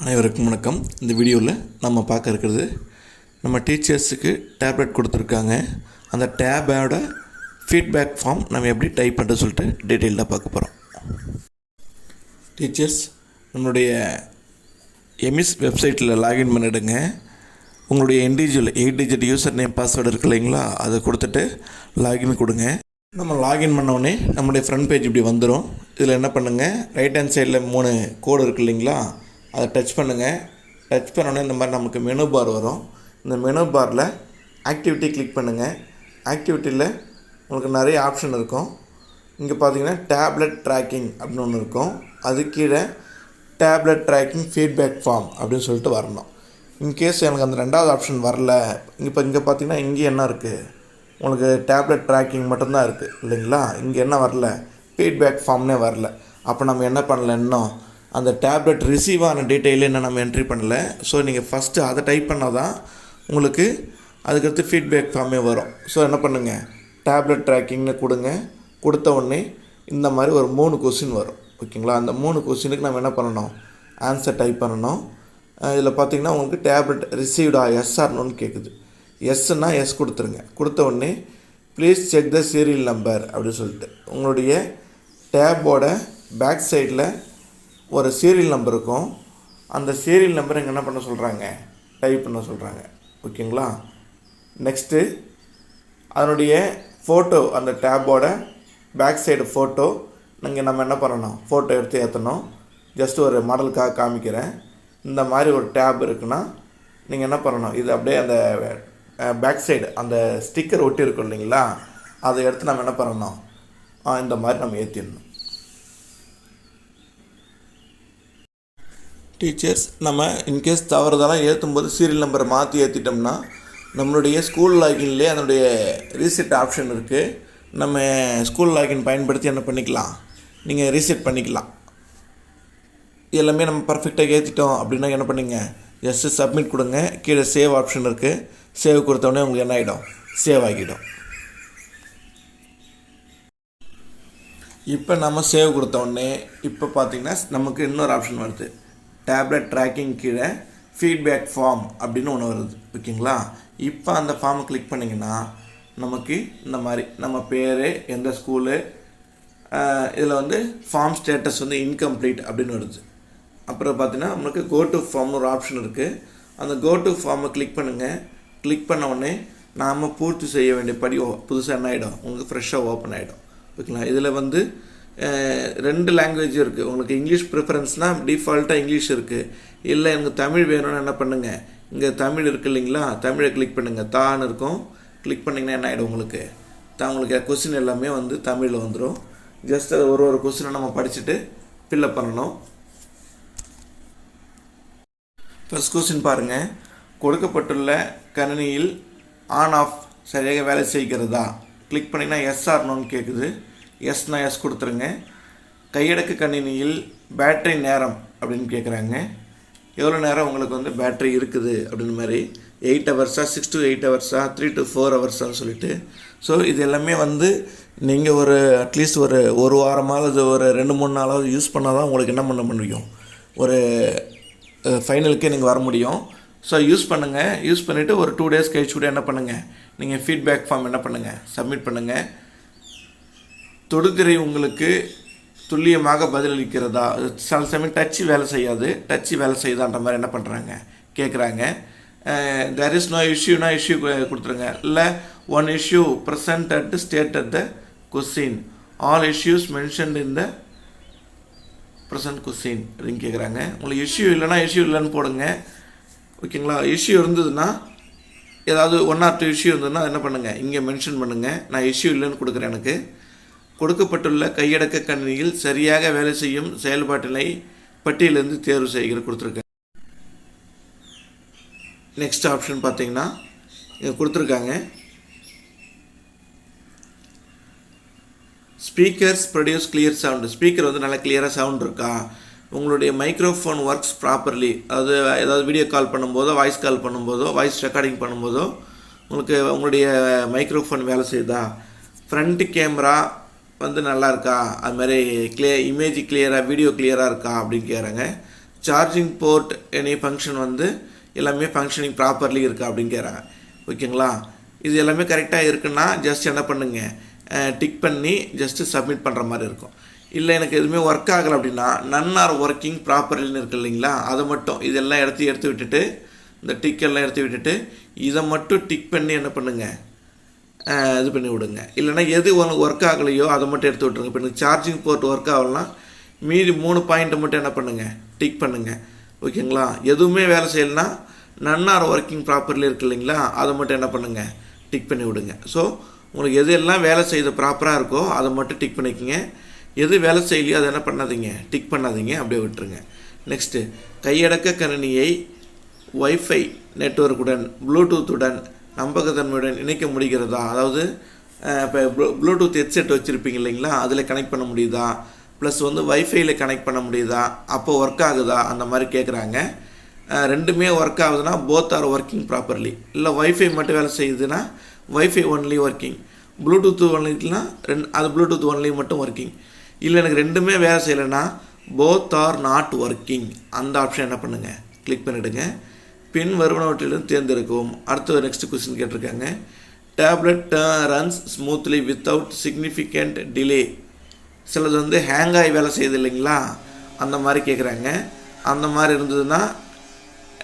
அனைவருக்கும் வணக்கம். இந்த வீடியோவில் நம்ம பார்க்க இருக்கிறது நம்ம டீச்சர்ஸுக்கு டேப்லெட் கொடுத்துருக்காங்க. அந்த டேபோட ஃபீட்பேக் ஃபார்ம் நம்ம எப்படி டைப் பண்ணுறது சொல்லிட்டு டீட்டெயில்டாக பார்க்க போகிறோம் டீச்சர்ஸ் நம்மளுடைய எமிஸ் வெப்சைட்டில் லாகின் பண்ணிடுங்க. உங்களுடைய individual eight digit user name password இருக்கு இல்லைங்களா அதை கொடுத்துட்டு லாகின் கொடுங்க. நம்ம லாகின் பண்ண உடனே நம்மளுடைய ஃப்ரண்ட் பேஜ் இப்படி வந்துடும் இதில் என்ன பண்ணுங்கள் ரைட் ஹேண்ட் சைடில் மூணு கோடு இருக்கு இல்லைங்களா அதை டச் பண்ணுங்கள் டச் பண்ணோன்னே இந்த மாதிரி நமக்கு மெனு பார் வரும். இந்த மெனு பாரில் ஆக்டிவிட்டி கிளிக் பண்ணுங்கள் ஆக்டிவிட்டியில் உங்களுக்கு நிறைய ஆப்ஷன் இருக்கும். இங்கே பார்த்தீங்கன்னா டேப்லெட் ட்ராக்கிங் அப்படின்னு ஒன்று இருக்கும். அது கீழே டேப்லெட் ட்ராக்கிங் ஃபீட்பேக் ஃபார்ம் அப்படின்னு சொல்லிட்டு வரணும். இன்கேஸ் எனக்கு அந்த ரெண்டாவது ஆப்ஷன் வரல இப்போ இங்கே பார்த்தீங்கன்னா இங்கே என்ன இருக்குது உங்களுக்கு டேப்லெட் ட்ராக்கிங் மட்டும்தான் இருக்குது இல்லைங்களா? இங்கே என்ன வரல? ஃபீட்பேக் ஃபார்ம்னே வரல. அப்போ நம்ம என்ன பண்ணல இன்னும்? அந்த டேப்லெட் ரிசீவ் ஆன டீட்டெயில் என்ன நம்ம என்ட்ரி பண்ணல. ஸோ நீங்கள் ஃபஸ்ட்டு அதை டைப் பண்ணால் தான் உங்களுக்கு அதுக்கடுத்து ஃபீட்பேக் ஃபார்மே வரும். ஸோ என்ன பண்ணுங்கள் டேப்லெட் ட்ராக்கிங்னு கொடுங்க. கொடுத்த உடனே இந்த மாதிரி ஒரு மூணு கொஸ்டின் வரும். ஓகேங்களா அந்த மூணு கொஸ்டினுக்கு நம்ம என்ன பண்ணணும்? ஆன்சர் டைப் பண்ணணும். இதில் பார்த்தீங்கன்னா உங்களுக்கு டேப்லெட் ரிசீவ்டா எஸ்ஆர்னு கேட்குது எஸ்ன்னா எஸ் கொடுத்துருங்க. கொடுத்த உடனே please check the serial number அப்படின்னு சொல்லிட்டு. உங்களுடைய டேபோட பேக் சைடில் ஒரு சீரியல் நம்பர் இருக்கும். அந்த சீரியல் நம்பர் இங்கே என்ன பண்ண சொல்கிறாங்க டைப் பண்ண சொல்கிறாங்க ஓகேங்களா? நெக்ஸ்ட்டு அதனுடைய ஃபோட்டோ அந்த டேபோட பேக் சைடு ஃபோட்டோ நீங்கள் நம்ம என்ன பண்ணணும்? ஃபோட்டோ எடுத்து ஏற்றணும் ஜஸ்ட் ஒரு மாடலுக்காக காமிக்கிறேன். இந்த மாதிரி ஒரு டேப் இருக்குன்னா நீங்கள் என்ன பண்ணணும்? இது அப்படியே அந்த பேக் சைடு அந்த ஸ்டிக்கர் ஒட்டி இருக்கும் இல்லைங்களா? அதை எடுத்து நம்ம என்ன பண்ணணும்? இந்த மாதிரி நம்ம ஏற்றிடணும் டீச்சர்ஸ் நம்ம இன்கேஸ் தவறுதெல்லாம் ஏற்றும் போது சீரியல் நம்பரை மாற்றி ஏற்றிட்டோம்னா நம்மளுடைய ஸ்கூல் லாகின்லேயே அதனுடைய ரீசெட் ஆப்ஷன் இருக்குது நம்ம ஸ்கூல் லாகின் பயன்படுத்தி என்ன பண்ணிக்கலாம்? நீங்கள் ரீசெட் பண்ணிக்கலாம். எல்லாமே நம்ம பர்ஃபெக்டாக ஏற்றிட்டோம் அப்படின்னா என்ன பண்ணுங்க? ஜஸ்ட்டு சப்மிட் கொடுங்க. கீழே சேவ் ஆப்ஷன் இருக்குது சேவ் கொடுத்தோடனே உங்களுக்கு என்ன ஆகிடும் சேவ் ஆகிடும். இப்போ நம்ம சேவ் கொடுத்தோடனே இப்போ பார்த்தீங்கன்னா நமக்கு இன்னொரு ஆப்ஷன் வருது. டேப்லெட் ட்ராக்கிங் கீழே ஃபீட்பேக் ஃபார்ம் அப்படின்னு ஒன்று வருது ஓகேங்களா? இப்போ அந்த ஃபார்மை கிளிக் பண்ணிங்கன்னா நமக்கு இந்த மாதிரி நம்ம பேர் எந்த ஸ்கூலு இதில் வந்து ஃபார்ம் ஸ்டேட்டஸ் வந்து இன்கம்ப்ளீட் அப்படின்னு வருது. அப்புறம் பார்த்தீங்கன்னா நம்மளுக்கு கோ டு ஃபார்ம்னு ஒரு ஆப்ஷன் இருக்குது அந்த கோ டு ஃபார்மை கிளிக் பண்ணுங்கள் கிளிக் பண்ண உடனே நாம் பூர்த்தி செய்ய வேண்டிய படி புதுசாக என்ன ஆகிடும் உங்களுக்கு ஃப்ரெஷ்ஷாக ஓப்பன் ஆகிடும் ஓகேங்களா? இதில் வந்து ரெண்டு லாங்குவேஜும் இருக்குது உங்களுக்கு இங்கிலீஷ் ப்ரிஃபரன்ஸ்னால் டிஃபால்ட்டாக இங்கிலீஷ் இருக்குது இல்லை எனக்கு தமிழ் வேணும்னு என்ன பண்ணுங்கள் இங்கே தமிழ் இருக்குது இல்லைங்களா? தமிழை கிளிக் பண்ணுங்கள் தான்னு இருக்கும். கிளிக் பண்ணிங்கன்னா என்ன ஆகிடும் உங்களுக்கு? தான் உங்களுக்கு கொஸ்டின் எல்லாமே வந்து தமிழில் வந்துடும் ஜஸ்ட் அது ஒரு ஒரு கொஸ்டினை நம்ம படிச்சுட்டு ஃபில்லப் பண்ணணும். ஃபஸ்ட் கொஸ்டின் பாருங்கள் கொடுக்கப்பட்டுள்ள கணினியில் ஆன் ஆஃப் சரியாக வேலை செய்கிறதா? கிளிக் பண்ணிங்கன்னா எஸ் ஆர்னோன்னு கேட்குது எஸ்னா எஸ் கொடுத்துருங்க. கையடக்கு கணினியில் பேட்டரி நேரம் அப்படின்னு கேட்குறாங்க எவ்வளோ நேரம் உங்களுக்கு வந்து பேட்டரி இருக்குது அப்படின்னு மாதிரி எயிட் ஹவர்ஸா சிக்ஸ் டு எயிட் ஹவர்ஸா த்ரீ டு ஃபோர் ஹவர்ஸான்னு சொல்லிட்டு. ஸோ இது எல்லாமே வந்து நீங்கள் ஒரு அட்லீஸ்ட் ஒரு ஒரு வாரமாவது ஒரு ரெண்டு மூணு நாளாவது யூஸ் பண்ணால் தான் உங்களுக்கு என்ன பண்ண முடியும்? ஒரு ஃபைனலுக்கே நீங்கள் வர முடியும். ஸோ யூஸ் பண்ணுங்கள் யூஸ் பண்ணிவிட்டு ஒரு டூ டேஸ் கழிச்சு கூட என்ன பண்ணுங்கள் நீங்கள் ஃபீட்பேக் ஃபார்ம் என்ன பண்ணுங்கள் சப்மிட் பண்ணுங்கள் தொடுதிரை உங்களுக்கு துல்லியமாக பதிலளிக்கிறதா? சில சமயம் டச்சு வேலை செய்யாது. டச்சு வேலை செய்யுதான்ற மாதிரி என்ன பண்ணுறாங்க கேட்குறாங்க தேர் இஸ் நோ இஷ்யூனா இஷ்யூ கொடுத்துருங்க. இல்லை one issue present at state at the question all issues mentioned in the present question அப்படின்னு கேட்குறாங்க உங்களுக்கு இஷ்யூ இல்லைன்னா இஷ்யூ இல்லைன்னு போடுங்க. ஓகேங்களா? இஷ்யூ இருந்ததுன்னா ஏதாவது ஒன் ஆர் டூ இஷ்யூ இருந்ததுன்னா என்ன பண்ணுங்கள் இங்கே மென்ஷன் பண்ணுங்கள் நான் இஷ்யூ இல்லைன்னு கொடுக்குறேன் எனக்கு. கொடுக்கப்பட்டுள்ள கையடக்க கணினியில் சரியாக வேலை செய்யும் செயல்பாட்டினை பட்டியலிருந்து தேர்வு செய்கிற கொடுத்துருக்காங்க. நெக்ஸ்ட் ஆப்ஷன் பார்த்தீங்கன்னா இங்கே கொடுத்துருக்காங்க. Speakers produce clear sound speaker வந்து நல்லா கிளியராக சவுண்ட் இருக்கா? உங்களுடைய மைக்ரோஃபோன் ஒர்க்ஸ் ப்ராப்பர்லி அது ஏதாவது வீடியோ கால் பண்ணும்போதோ வாய்ஸ் கால் பண்ணும்போதோ வாய்ஸ் ரெக்கார்டிங் பண்ணும்போதோ உங்களுக்கு உங்களுடைய மைக்ரோஃபோன் வேலை செய்யுதா? ஃப்ரண்ட் கேமரா வந்து நல்லா இருக்கா அதுமாதிரி கிளியர் இமேஜ் கிளியராக வீடியோ கிளியராக இருக்கா? அப்படின்னு கேட்குறாங்க. சார்ஜிங் போர்ட் எனி ஃபங்க்ஷன் வந்து எல்லாமே ஃபங்க்ஷனிங் ப்ராப்பர்லி இருக்கா? அப்படின்னு கேட்குறாங்க. ஓகேங்களா? இது எல்லாமே கரெக்டாக இருக்குன்னா ஜஸ்ட் என்ன பண்ணுங்க? டிக் பண்ணி ஜஸ்ட்டு சப்மிட் பண்ணுற மாதிரி இருக்கும். இல்லை எனக்கு எதுவுமே ஒர்க் ஆகலை அப்படின்னா நன் ஆர் ஒர்க்கிங் ப்ராப்பர்லின்னு இருக்கு இல்லைங்களா? அதை மட்டும் இதெல்லாம் எடுத்து எடுத்து விட்டுட்டு இந்த டிக் எல்லாம் எடுத்து விட்டுட்டு இதை மட்டும் டிக் பண்ணி என்ன பண்ணுங்கள் இது பண்ணி விடுங்க. இல்லைன்னா எது உனக்கு ஒர்க் ஆகலையோ அதை மட்டும் எடுத்து விட்ருங்க இப்போ எனக்கு சார்ஜிங் போர்ட் ஒர்க் ஆகலாம் மீதி மூணு பாயிண்ட்டை மட்டும் என்ன பண்ணுங்கள் டிக் பண்ணுங்கள் ஓகேங்களா? எதுவுமே வேலை செய்யலைன்னா நன்னார் ஒர்க்கிங் ப்ராப்பர்லி இருக்கு இல்லைங்களா? அதை மட்டும் என்ன பண்ணுங்கள் டிக் பண்ணி விடுங்க. ஸோ உங்களுக்கு எது எல்லாம் வேலை செய்த ப்ராப்பராக இருக்கோ அதை மட்டும் டிக் பண்ணிக்கோங்க. எது வேலை செய்யலையோ அதை என்ன பண்ணாதீங்க? டிக் பண்ணாதீங்க. அப்படியே விட்டுருங்க. நெக்ஸ்ட்டு கையடக்க கணினியை ஒய்ஃபை நெட்ஒர்க்குடன் ப்ளூடூத்துடன் நம்பகத்தன்மையுடன் இணைக்க முடிகிறதா? அதாவது இப்போ ப்ளூடூத் ஹெட்செட் வச்சுருப்பீங்க இல்லைங்களா? அதில் கனெக்ட் பண்ண முடியுதா? ப்ளஸ் வந்து வைஃபைல கனெக்ட் பண்ண முடியுதா? அப்போ ஒர்க் ஆகுதா? அந்த மாதிரி கேட்குறாங்க ரெண்டுமே ஒர்க் ஆகுதுன்னா போத் ஆர் ஒர்க்கிங் ப்ராப்பர்லி இல்லை ஒய்ஃபை மட்டும் வேலை செய்யுதுன்னா ஒய்ஃபை ஒன்லி ஒர்க்கிங் ப்ளூடூத் ஒன்லினா ரெண்டு அது ப்ளூடூத் ஒன்லி மட்டும் ஒர்க்கிங் இல்லை எனக்கு ரெண்டுமே வேலை செய்யலைன்னா போத் ஆர் நாட் ஒர்க்கிங் அந்த ஆப்ஷன் என்ன பண்ணுங்கள் கிளிக் பண்ணிவிடுங்க பின் வருவனவற்றிலிருந்து தேர்ந்தெடுக்கவும். அடுத்த நெக்ஸ்ட் கொஸ்டின் கேட்டிருக்காங்க. Tablet runs smoothly without significant delay சிலது வந்து ஹேங் ஆகி வேலை செய்யுது இல்லைங்களா? அந்த மாதிரி கேட்குறாங்க அந்த மாதிரி இருந்ததுன்னா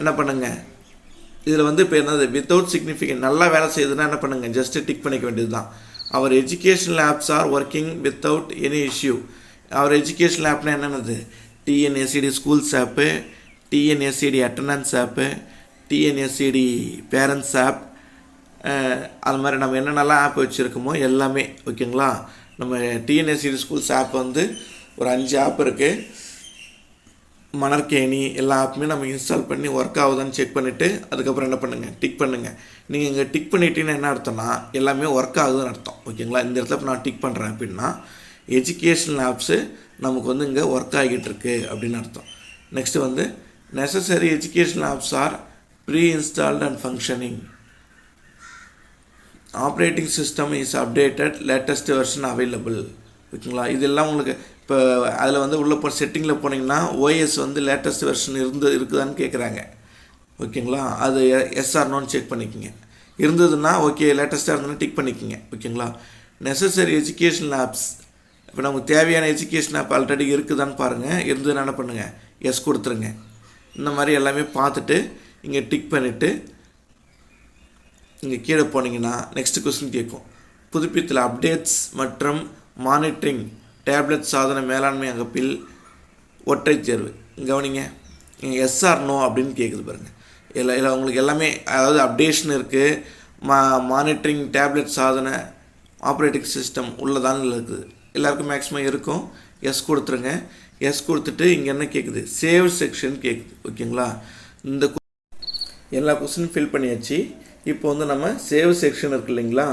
என்ன பண்ணுங்க? இதில் வந்து இப்போ என்னது? வித்தவுட் சிக்னிஃபிகண்ட் நல்லா வேலை செய்யுதுன்னா என்ன பண்ணுங்க? ஜஸ்ட் டிக் பண்ணிக்க வேண்டியது தான் அவர் educational apps are working without any issue our educational ஆப்னால் என்னென்னது TNSCD schools app TNSCD attendance app TNSCD parents app அது மாதிரி நம்ம என்னென்னலாம் ஆப் வச்சுருக்கோமோ எல்லாமே ஓகேங்களா? நம்ம டிஎன்எஸ்சிடி ஸ்கூல்ஸ் ஆப் வந்து ஒரு அஞ்சு ஆப் இருக்குது மணற்கேணி எல்லா ஆப்புமே நம்ம இன்ஸ்டால் பண்ணி ஒர்க் ஆகுதான்னு செக் பண்ணிவிட்டு அதுக்கப்புறம் என்ன பண்ணுங்கள் டிக் பண்ணுங்கள் நீங்கள் இங்கே டிக் பண்ணிட்டீங்கன்னா என்ன அர்த்தம்னா எல்லாமே ஒர்க் ஆகுதுன்னு அர்த்தம். ஓகேங்களா? இந்த இடத்துல நான் டிக் பண்ணுறேன் அப்படின்னா எஜுகேஷனல் ஆப்ஸு நமக்கு வந்து இங்கே ஒர்க் ஆகிட்டு இருக்கு அப்படின்னு அர்த்தம். நெக்ஸ்ட்டு வந்து necessary educational apps are pre installed and functioning operating system is updated latest version available ஓகேங்களா? இதெல்லாம் உங்களுக்கு இப்போ அதில் வந்து உள்ள போ செட்டிங்கில் போனீங்கன்னா ஓஎஸ் வந்து லேட்டஸ்ட் வெர்ஷன் இருந்து இருக்குதான்னு கேட்குறாங்க ஓகேங்களா? அது எஸ்ஆர்னோன்னு செக் பண்ணிக்கோங்க. இருந்ததுன்னா ஓகே லேட்டஸ்ட்டாக இருந்ததுன்னா டிக் பண்ணிக்கோங்க. ஓகேங்களா? நெசசரி எஜுகேஷன் ஆப்ஸ் இப்போ நமக்கு தேவையான எஜுகேஷன் ஆப் ஆல்ரெடி இருக்குதான்னு பாருங்கள் இருந்ததுன்னா என்ன பண்ணுங்கள் எஸ் கொடுத்துருங்க. இந்த மாதிரி எல்லாமே பார்த்துட்டு இங்கே டிக் பண்ணிவிட்டு இங்கே கீழே போனீங்கன்னா நெக்ஸ்ட் கொஸ்டின் கேட்கும். புதுப்பித்தல் அப்டேட்ஸ் மற்றும் மானிட்டரிங் டேப்லெட் சாதன மேலாண்மை அமைப்பில் ஒற்றை தேர்வு. கவனிங்க நீங்கள் எஸ்ஆர் நோ அப்படின்னு கேட்குது பாருங்கள் இல்லை இல்லை உங்களுக்கு எல்லாமே அதாவது அப்டேஷன் இருக்குது மா மானிட்டரிங் டேப்லெட் சாதன ஆப்ரேட்டிங் சிஸ்டம் உள்ளதான் இருக்குது. எல்லாருக்கும் மேக்ஸிமம் இருக்கும். எஸ் கொடுத்துருங்க. எஸ் கொடுத்துட்டு இங்கே என்ன கேட்குது சேவ் செக்ஷன் கேட்குது ஓகேங்களா? இந்த எல்லா கொஸ்டின் ஃபில் பண்ணியாச்சு. இப்போ வந்து நம்ம சேவ் செக்ஷன் இருக்கு இல்லைங்களா?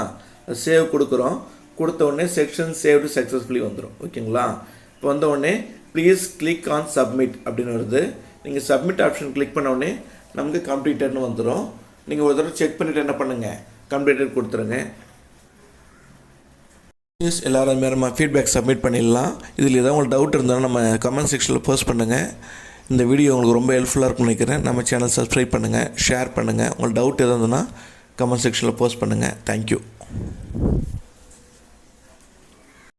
சேவ் கொடுக்குறோம். கொடுத்த உடனே செக்ஷன் சேவ்டு சக்ஸஸ்ஃபுல்லி வந்துடும் ஓகேங்களா? இப்போ வந்த உடனே ப்ளீஸ் கிளிக் ஆன் சப்மிட் அப்படின்னு வருது. நீங்கள் சப்மிட் ஆப்ஷன் கிளிக் பண்ண உடனே நமக்கு கம்ப்ளீட்டட்னு வந்துடும் நீங்கள் ஒரு தடவை செக் பண்ணிவிட்டு என்ன பண்ணுங்கள் கம்ப்ளீட்டட் கொடுத்துருங்க. ப்ளீஸ் எல்லோரும் நம்ம ஃபீட்பேக் சப்மிட் பண்ணிடலாம். இதில் ஏதாவது உங்களுக்கு டவுட் இருந்தாலும் நம்ம கமெண்ட் செக்ஷனில் போஸ்ட் பண்ணுங்கள் இந்த வீடியோ உங்களுக்கு ரொம்ப ஹெல்ப்ஃபுல்லாக இருக்கும்னு நினைக்கிறேன். நம்ம சேனல் சப்ஸ்கிரைப் பண்ணுங்கள் ஷேர் பண்ணுங்கள் உங்களுக்கு டவுட் எதாவதுன்னா இருந்ததுன்னா கமெண்ட் செக்ஷனில் போஸ்ட் பண்ணுங்கள் தேங்க்யூ